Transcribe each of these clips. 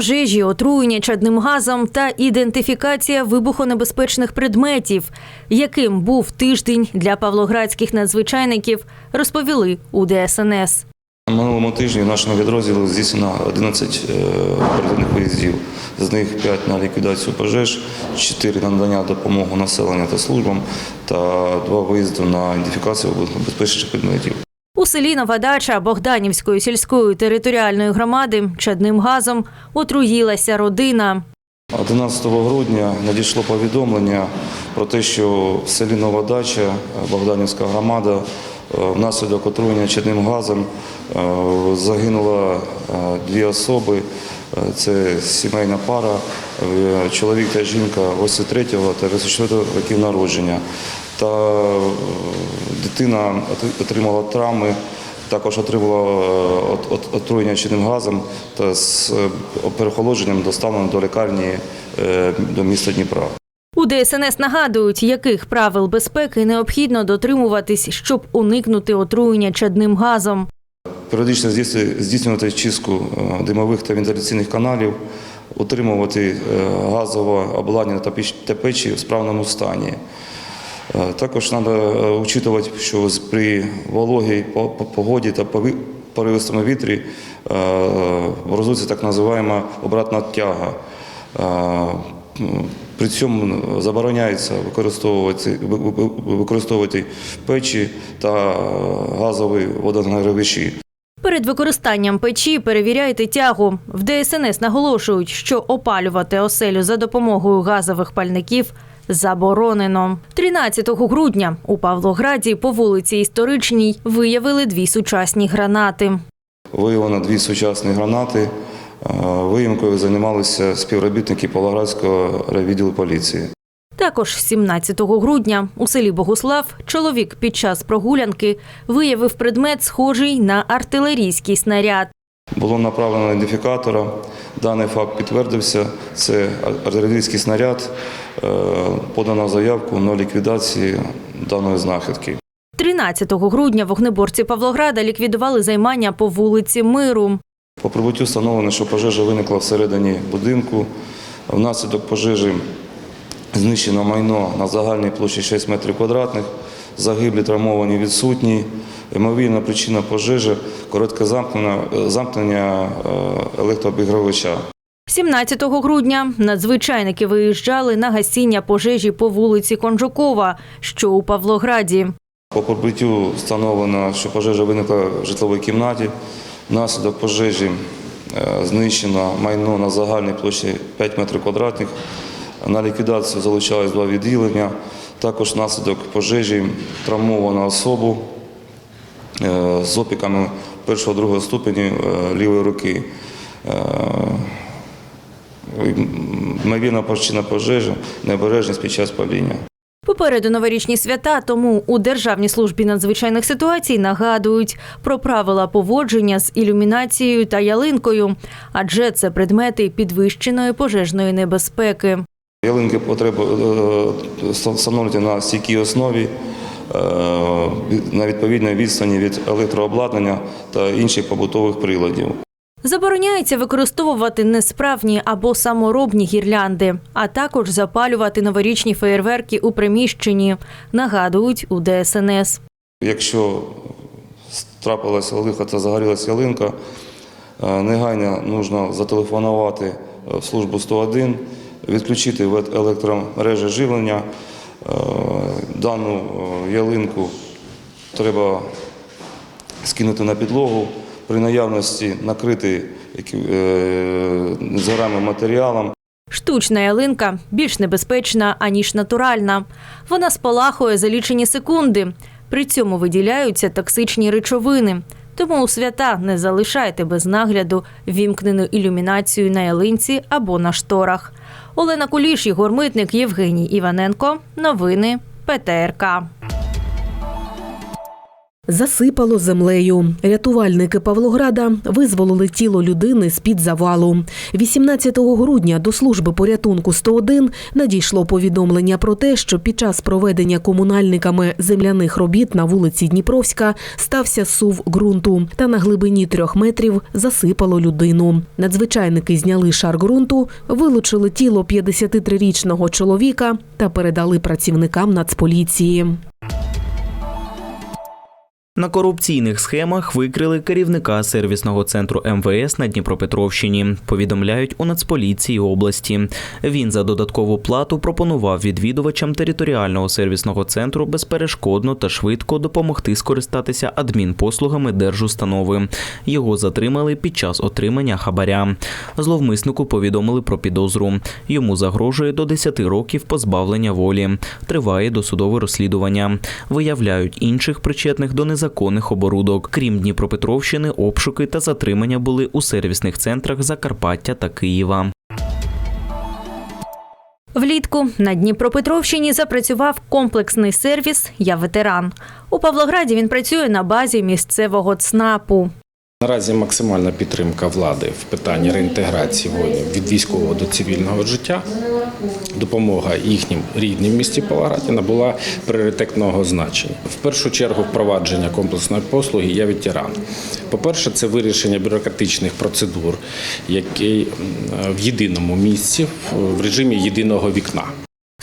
Пожежі, отруєння чадним газом та ідентифікація вибухонебезпечних предметів, яким був тиждень для павлоградських надзвичайників, розповіли у ДСНС. Минулому тижні в нашому відрозділі здійснено 11 е, оперативних виїздів. З них 5 на ліквідацію пожеж, 4 на надання допомоги населенню та службам та 2 виїзди на ідентифікацію безпечних предметів. У селі Нова Дача Богданівської сільської територіальної громади чадним газом отруїлася родина. 11 грудня надійшло повідомлення про те, що в селі Нова Дача, е, Богданівська громада, е, внаслідок отруєння чадним газом е, загинуло е, дві особи. Це сімейна пара, чоловік та жінка 83 та 84 років народження. Та дитина отримала травми також отримала е, от- от- отруєння чинним газом та з е, переохолодженням доставлено до лікарні е, до міста Дніпра. У ДСНС нагадують, яких правил безпеки необхідно дотримуватись, щоб уникнути отруєння чадним газом. Періодично здійснювати- чистку димових та вентиляційних каналів, утримувати газове обладнання та печі в справному стані. Е, Також треба учитувати, що при вологій по- по- погоді та поривистому вітрі е, образується так називаємо обратна тяга. Е, При цьому забороняється використовувати, ви- ви- використовувати печі та газові водонагрівачі. Перед використанням печі перевіряйте тягу. В ДСНС наголошують, що опалювати оселю за допомогою газових пальників заборонено. 13 грудня у Павлограді по вулиці Історичній виявили дві сучасні гранати. Виявлено дві сучасні гранати. Е, Виїмкою займалися співробітники Павлоградського райвідділу поліції. Також 17 грудня у селі Богуслав чоловік під час прогулянки виявив предмет, схожий на артилерійський снаряд. Було направлено ідентифікатора. Даний факт підтвердився. Це артилерійський снаряд. Е, Подано заявку на ліквідацію даної знахідки. 13 грудня вогнеборці Павлограда ліквідували займання по вулиці Миру. По прибуттю встановлено, що пожежа виникла всередині будинку. Внаслідок пожежі знищено майно на загальній площі 6 метрів квадратних. Загиблі травмовані відсутні. Ймовірна причина пожежі коротке замкнення, е, 17 грудня надзвичайники виїжджали на гасіння пожежі по вулиці Конжукова, що у Павлограді. По прибуттю встановлено, що пожежа виникла в житловій кімнаті. Внаслідок пожежі е, знищено майно на загальній площі 5 метрів квадратних. На ліквідацію залучались два відділення. Також внаслідок пожежі травмовано особу е, з опіками першого другого ступеню е, лівої руки. Е, Ймовірна причина пожежі необережність під час паління. Попереду новорічні свята, тому у Державній службі надзвичайних ситуацій нагадують про правила поводження з ілюмінацією та ялинкою, адже це предмети підвищеної пожежної небезпеки. Ялинки потрібно е, встановлювати на стійкій основі е, на відповідній відстані від електрообладнання та інших побутових приладів. Забороняється використовувати несправні або саморобні гірлянди, а також запалювати новорічні феєрверки у приміщенні, нагадують у ДСНС. Якщо трапилася лихо та загорілася ялинка, е, негайно потрібно зателефонувати в службу 101, відключити від електромережі живлення. Е, Дану е, ялинку треба скинути на підлогу, при наявності накрити е, згораємим матеріалом. Штучна ялинка більш небезпечна, аніж натуральна. Вона спалахує за лічені секунди. При цьому виділяються токсичні речовини. Тому у свята не залишайте без нагляду вімкнену ілюмінацію на ялинці або на шторах. Олена Куліш, Єгор Митник, Євгеній Іваненко. Новини ПТРК. Засипало землею. Рятувальники Павлограда визволили тіло людини з-під завалу. 18 грудня до служби порятунку 101 надійшло повідомлення про те, що під час проведення комунальниками земляних робіт на вулиці Дніпровська стався сув ґрунту та на глибині трьох метрів засипало людину. Надзвичайники зняли шар ґрунту, вилучили тіло 53-річного чоловіка та передали працівникам Нацполіції. На корупційних схемах викрили керівника сервісного центру МВС на Дніпропетровщині. Повідомляють у Нацполіції області. Він за додаткову плату пропонував відвідувачам територіального сервісного центру безперешкодно та швидко допомогти скористатися адмінпослугами держустанови. Його затримали під час отримання хабаря. Зловмиснику повідомили про підозру. Йому загрожує до 10 років позбавлення волі. Триває досудове розслідування. Виявляють інших причетних до незаконних оборудок. Крім Дніпропетровщини, обшуки та затримання були у сервісних центрах Закарпаття та Києва. Влітку на Дніпропетровщині запрацював комплексний сервіс Я ветеран. У Павлограді він працює на базі місцевого ЦНАПу. Наразі максимальна підтримка влади в питанні реінтеграції воїнів від військового до цивільного життя. Допомога їхнім рідним в місті Павлограді набула пріоритетного значення. В першу чергу впровадження комплексної послуги я ветеран. По-перше, це вирішення бюрократичних процедур, які в єдиному місці в режимі єдиного вікна.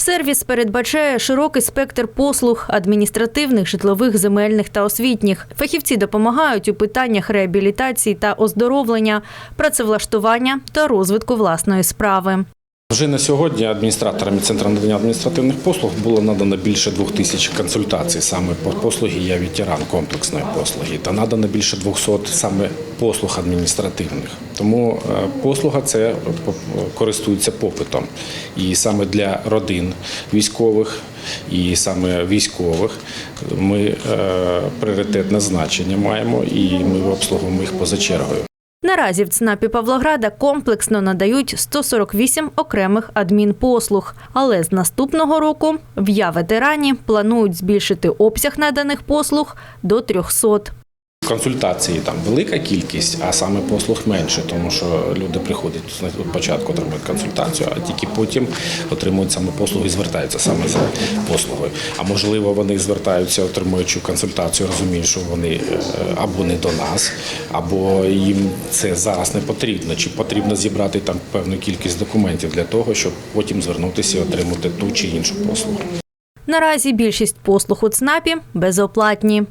Сервіс передбачає широкий спектр послуг адміністративних, житлових, земельних та освітніх. Фахівці допомагають у питаннях реабілітації та оздоровлення, працевлаштування та розвитку власної справи. Вже на сьогодні адміністраторами Центру надання адміністративних послуг було надано більше двох тисяч консультацій саме по послуги «Я ветеран» комплексної послуги та надано більше 200 саме послуг адміністративних. Тому е, послуга це користується попитом. І саме для родин військових і саме військових ми е, пріоритетне значення маємо і ми обслуговуємо їх поза чергою. Наразі в ЦНАПі Павлограда комплексно надають 148 окремих адмінпослуг. Але з наступного року в Я ветерані планують збільшити обсяг наданих послуг до 300. Консультації там велика кількість, а саме послуг менше, тому що люди приходять спочатку отримують консультацію, а тільки потім отримують саме послугу і звертаються саме за послугою. А можливо, вони звертаються, отримуючи консультацію, розуміють, що вони е, або не до нас, або їм це зараз не потрібно, чи потрібно зібрати там певну кількість документів для того, щоб потім звернутися і отримати ту чи іншу послугу. Наразі більшість послуг у ЦНАПі безоплатні.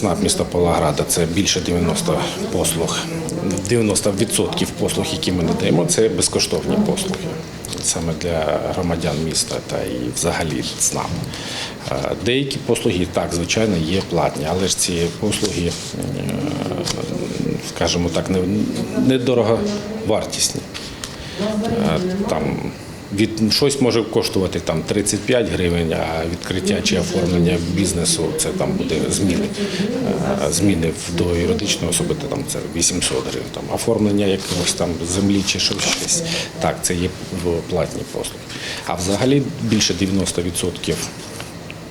СНАП міста Павлограда це більше 90 послуг. 90% послуг, які ми надаємо, це безкоштовні послуги. Саме для громадян міста та і взагалі ЦНАП. Е, Деякі послуги так, звичайно, є платні, але ж ці послуги, е, скажімо так, не- недороговартісні. Е, Там від щось може коштувати там 35 гривень, а відкриття чи оформлення бізнесу це там буде зміни. Зміни до юридичної особи то там це 800 гривень. Там оформлення якогось там землі чи щось щось. Так, це є платні послуги. А взагалі більше 90%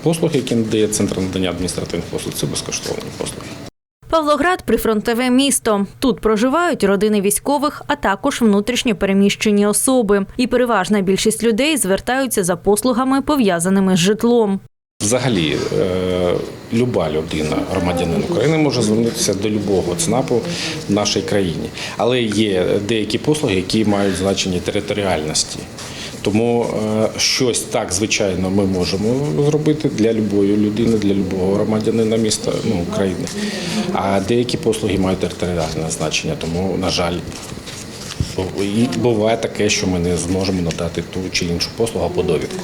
послуг, які надає центр надання адміністративних послуг, це безкоштовні послуги. Павлоград прифронтове місто. Тут проживають родини військових, а також внутрішньо переміщені особи. І переважна більшість людей звертаються за послугами, пов'язаними з житлом. Взагалі, е, люба людина, громадянин України, може звернутися до любого ЦНАПу в нашій країні. Але є деякі послуги, які мають значення територіальності. Тому е, щось так, звичайно, ми можемо зробити для любої людини, для любого громадянина міста ну, України. А деякі послуги мають територіальне значення. Тому, на жаль, і буває таке, що ми не зможемо надати ту чи іншу послугу або довідку.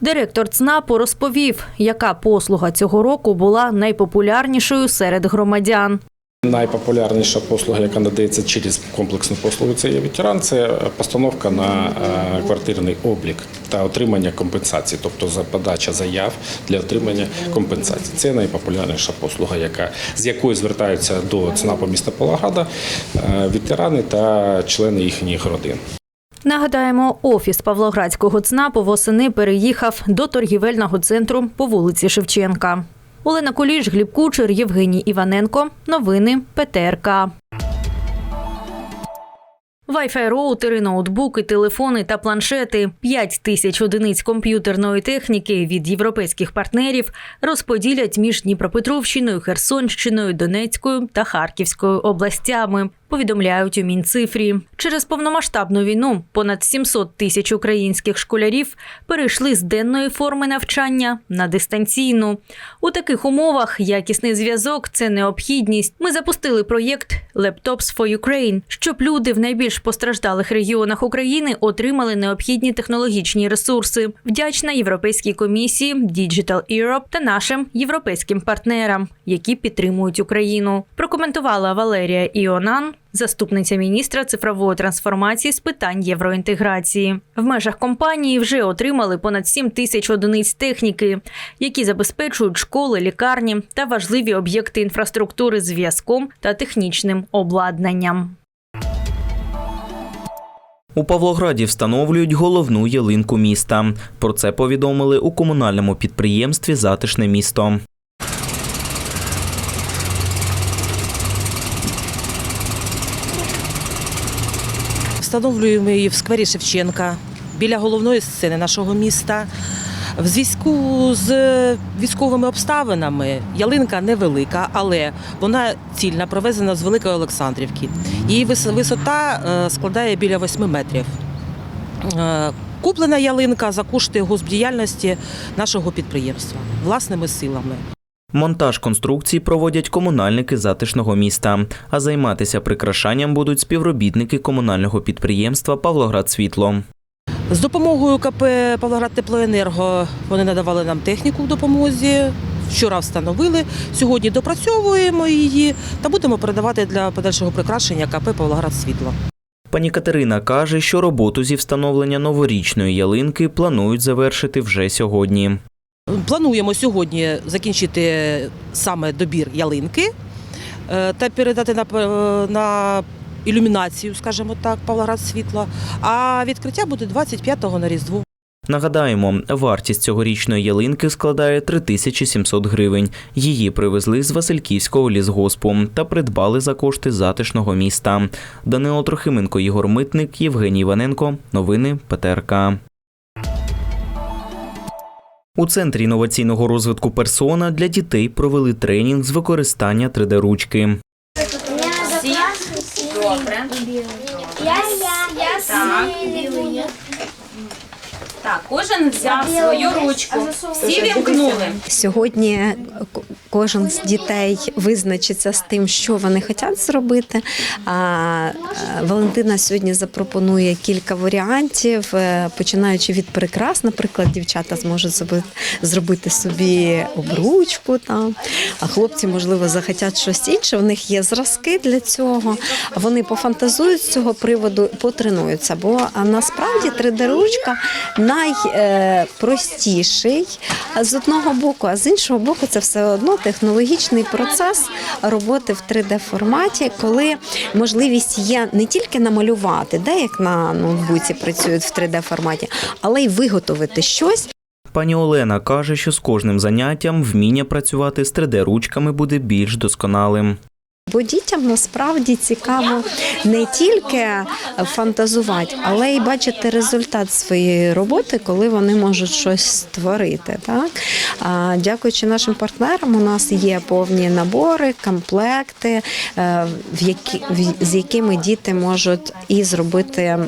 Директор ЦНАПу розповів, яка послуга цього року була найпопулярнішою серед громадян. Найпопулярніша послуга, яка надається через комплексну послугу, це є ветеран, це постановка на е, квартирний облік та отримання компенсації, тобто за подача заяв для отримання компенсації. Це найпопулярніша послуга, яка з якою звертаються до ЦНАПу міста Павлограда е, ветерани та члени їхніх родин. Нагадаємо, офіс Павлоградського ЦНАПу восени переїхав до торгівельного центру по вулиці Шевченка. Олена Куліш, Гліб Кучер, Євгеній Іваненко. Новини ПТРК. Wi-Fi роутери, ноутбуки, телефони та планшети, 5 тисяч одиниць комп'ютерної техніки від європейських партнерів розподілять між Дніпропетровщиною, Херсонщиною, Донецькою та Харківською областями. Повідомляють у Мінцифрі. Через повномасштабну війну понад 700 тисяч українських школярів перейшли з денної форми навчання на дистанційну. У таких умовах якісний зв'язок це необхідність. Ми запустили проєкт Laptops for Ukraine, щоб люди в найбільш постраждалих регіонах України отримали необхідні технологічні ресурси. Вдячна Європейській комісії Digital Europe та нашим європейським партнерам, які підтримують Україну. Прокоментувала Валерія Іонан. Заступниця міністра цифрової трансформації з питань євроінтеграції в межах компанії вже отримали понад 7 тисяч одиниць техніки, які забезпечують школи, лікарні та важливі об'єкти інфраструктури зв'язком та технічним обладнанням. У Павлограді встановлюють головну ялинку міста. Про це повідомили у комунальному підприємстві Затишне місто. Встановлюємо її в сквері Шевченка біля головної сцени нашого міста. В зв'язку з військовими обставинами ялинка невелика, але вона цільна, провезена з Великої Олександрівки. Її висота е, складає біля 8 метрів. Е, Куплена ялинка за кошти госдіяльності нашого підприємства власними силами. Монтаж конструкції проводять комунальники затишного міста. А займатися прикрашанням будуть співробітники комунального підприємства Павлоград Світло. З допомогою КП Павлоград Теплоенерго вони надавали нам техніку в допомозі. Вчора встановили, сьогодні допрацьовуємо її та будемо передавати для подальшого прикрашення КП Павлоград Світло. Пані Катерина каже, що роботу зі встановлення новорічної ялинки планують завершити вже сьогодні. Плануємо сьогодні закінчити саме добір ялинки е, та передати на, п- на ілюмінацію, скажімо так, Павлоград Світло. А відкриття буде 25-го на Різдво. Нагадаємо, вартість цьогорічної ялинки складає 3700 гривень. Її привезли з Васильківського лісгоспу та придбали за кошти затишного міста. Данило Трохименко, Ігор Митник, Євгеній Іваненко. Новини ПТРК. У центрі інноваційного розвитку персона для дітей провели тренінг з використання 3D-ручки. Добре. Я, я, я так. Так, кожен взяв свою ручку. Всі вімкнули. Сьогодні к- кожен з дітей визначиться з тим, що вони хочуть зробити. А е, Валентина сьогодні запропонує кілька варіантів, е, починаючи від прикрас. Наприклад, дівчата зможуть зроби- зробити собі обручку там, а хлопці, можливо, захотять щось інше. У них є зразки для цього. Вони пофантазують з цього приводу, потренуються. Бо насправді 3D-ручка найпростіший з одного боку, а з іншого боку, це все одно технологічний процес роботи в 3D форматі, коли можливість є не тільки намалювати, де як на ноутбуці працюють в 3D форматі, але й виготовити щось. Пані Олена каже, що з кожним заняттям вміння працювати з 3D-ручками буде більш досконалим. Бо дітям насправді цікаво не тільки фантазувати, але й бачити результат своєї роботи, коли вони можуть щось створити. Так? А, Дякуючи нашим партнерам, у нас є повні набори, комплекти, е, в які, з якими діти можуть і зробити.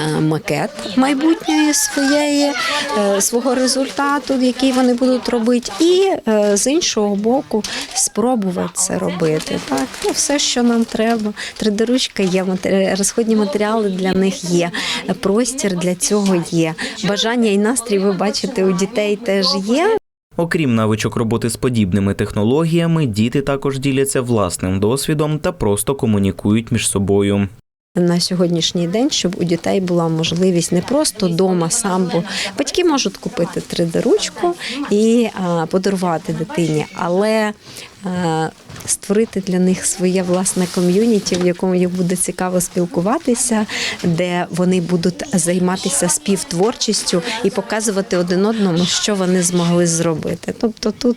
Е, Макет майбутньої своєї е, свого результату, який вони будуть робити, і е, з іншого боку спробувати це робити. Так, ну все, що нам треба. 3D-ручка є, розходні матеріали для них є. Простір для цього є. Бажання і настрій ви бачите у дітей теж є. Окрім навичок роботи з подібними технологіями, діти також діляться власним досвідом та просто комунікують між собою. На сьогоднішній день, щоб у дітей була можливість не просто вдома сам, бо батьки можуть купити 3D-ручку і подарувати дитині, але а, створити для них своє власне ком'юніті, в якому їх буде цікаво спілкуватися, де вони будуть займатися співтворчістю і показувати один одному, що вони змогли зробити. Тобто тут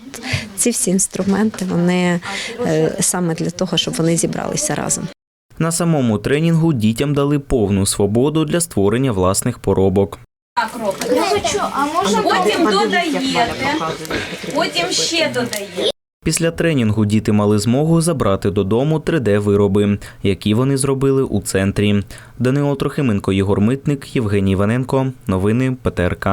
ці всі інструменти вони е, саме для того, щоб вони зібралися разом. На самому тренінгу дітям дали повну свободу для створення власних поробок. Робите. Потім додаєте, потім ще додаєте. Після тренінгу діти мали змогу забрати додому 3D-вироби, які вони зробили у центрі. Данило Трохименко, Єгор Митник, Євгеній Іваненко. Новини ПТРК.